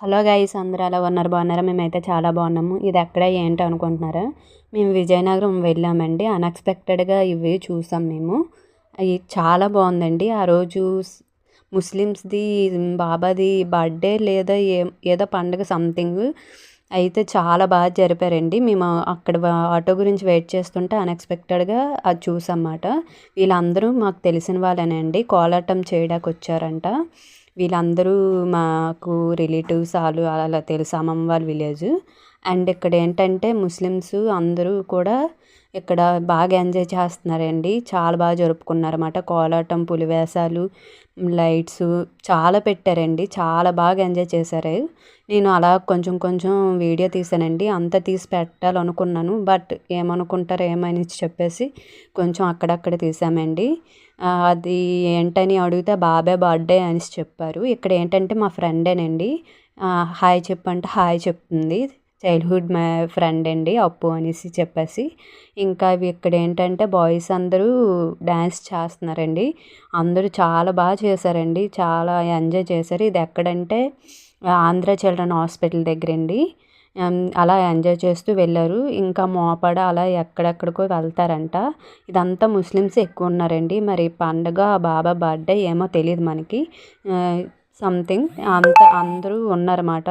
Hello guys అందరూ ఎలా ఉన్నారు? బాగున్నారా? మేమైతే చాలా బాగున్నాము. ఇది ఎక్కడ ఏంటి అనుకుంటున్నారా? మేము విజయనగరం వెళ్ళామండి. అన్ఎక్స్పెక్టెడ్గా ఇవి చూసాం మేము. అవి చాలా బాగుందండి. ఆ రోజు ముస్లిమ్స్ది బాబాది బర్త్డే లేదా ఏ ఏదో పండగ సంథింగ్ అయితే చాలా బాగా జరిపారండి. మేము అక్కడ ఆటో గురించి వెయిట్ చేస్తుంటే అన్ఎక్స్పెక్టెడ్గా అది చూసామాట వీళ్ళందరూ మాకు తెలిసిన వాళ్ళేనండి కోలాటం చేయడానికి వచ్చారంట వీళ్ళందరూ మాకు రిలేటివ్స్ వాళ్ళు అలా తెలుసు అమ్మమ్మ వాళ్ళ విలేజ్. అండ్ ఇక్కడ ఏంటంటే ముస్లిమ్స్ అందరూ కూడా ఇక్కడ బాగా ఎంజాయ్ చేస్తున్నారండి. చాలా బాగా జరుపుకున్నారన్నమాట. కోలాటం పులివేషాలు లైట్స్ చాలా పెట్టారండి. చాలా బాగా ఎంజాయ్ చేశారు. నేను అలా కొంచెం కొంచెం వీడియో తీసానండి అంత తీసి పెట్టాలనుకున్నాను. బట్ ఏమనుకుంటారు ఏమని చెప్పేసి కొంచెం అక్కడక్కడ తీసామండి అది ఏంటని అడిగితే బాబాయ్ బర్త్డే అని చెప్పారు. ఇక్కడ ఏంటంటే మా ఫ్రెండేనండి. హాయ్ చెప్పంటే హాయ్ చెప్తుంది. చైల్డ్హుడ్ మా ఫ్రెండ్ అండి అప్పు అనేసి చెప్పేసి. ఇంకా ఇక్కడ ఏంటంటే బాయ్స్ అందరూ డ్యాన్స్ చేస్తున్నారండి. అందరూ చాలా బాగా చేశారండి. చాలా ఎంజాయ్ చేశారు. ఇది ఎక్కడంటే ఆంధ్ర చిల్డ్రన్ హాస్పిటల్ దగ్గర అండి అలా ఎంజాయ్ చేస్తూ వెళ్ళారు. ఇంకా మోపడ అలా ఎక్కడెక్కడికో వెళ్తారంట. ఇదంతా ముస్లిమ్స్ ఎక్కువ ఉన్నారండి. మరి పండగ బాబా బర్త్డే ఏమో తెలియదు మనకి. సంథింగ్ అంత అందరూ ఉన్నారన్నమాట.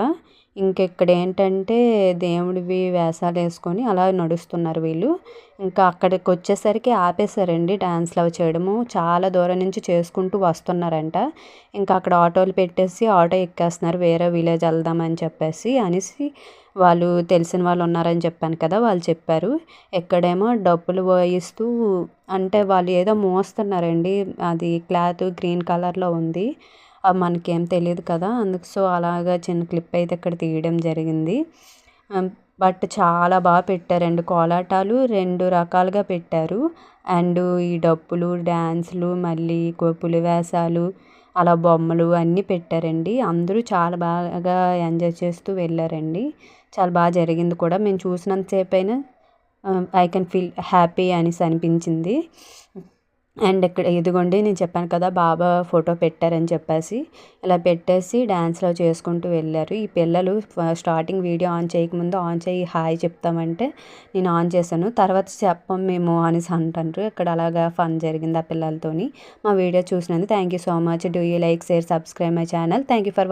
ఇంకెక్కడ ఏంటంటే దేవుడివి వేషాలు వేసుకొని అలా నడుస్తున్నారు వీళ్ళు. ఇంకా అక్కడికి వచ్చేసరికి ఆపేశారండి డ్యాన్స్లు అవి చేయడము. చాలా దూరం నుంచి చేసుకుంటూ వస్తున్నారంట. ఇంకా అక్కడ ఆటోలు పెట్టేసి ఆటో ఎక్కేస్తున్నారు. వేరే విలేజ్ వెళ్దామని చెప్పేసి అనేసి వాళ్ళు తెలిసిన వాళ్ళు ఉన్నారని చెప్పాను కదా వాళ్ళు చెప్పారు. ఎక్కడేమో డబ్బులు పోయిస్తూ అంటే వాళ్ళు ఏదో మోస్తున్నారండి. అది క్లాత్ గ్రీన్ కలర్లో ఉంది. మనకేం తెలియదు కదా. అందుకు సో అలాగా చిన్న క్లిప్ అయితే ఇక్కడ తీయడం జరిగింది. బట్ చాలా బాగా పెట్టారండి కోలాటాలు రెండు రకాలుగా పెట్టారు. అండ్ ఈ డప్పులు డ్యాన్సులు మళ్ళీ పులివేషాలు అలా బొమ్మలు అన్నీ పెట్టారండి. అందరూ చాలా బాగా ఎంజాయ్ చేస్తూ వెళ్ళారండి. చాలా బాగా జరిగింది కూడా. మేము చూసినంతసేపు అయినా ఐ కెన్ ఫీల్ హ్యాపీ అనేసి అనిపించింది. అండ్ ఇక్కడ ఇదిగోండి నేను చెప్పాను కదా బాబా ఫోటో పెట్టారని చెప్పేసి. ఇలా పెట్టేసి డ్యాన్స్లో చేసుకుంటూ వెళ్ళారు. ఈ పిల్లలు స్టార్టింగ్ వీడియో ఆన్ చేయకముందు ఆన్ చేయి హాయ్ చెప్తామంటే నేను ఆన్ చేశాను. తర్వాత చెప్పం మేము అనేసి అంటారు ఇక్కడ అలాగా ఫన్ జరిగింది ఆ పిల్లలతోని. మా వీడియో చూసినందుకు thank you so much do you like share subscribe my channel thank you for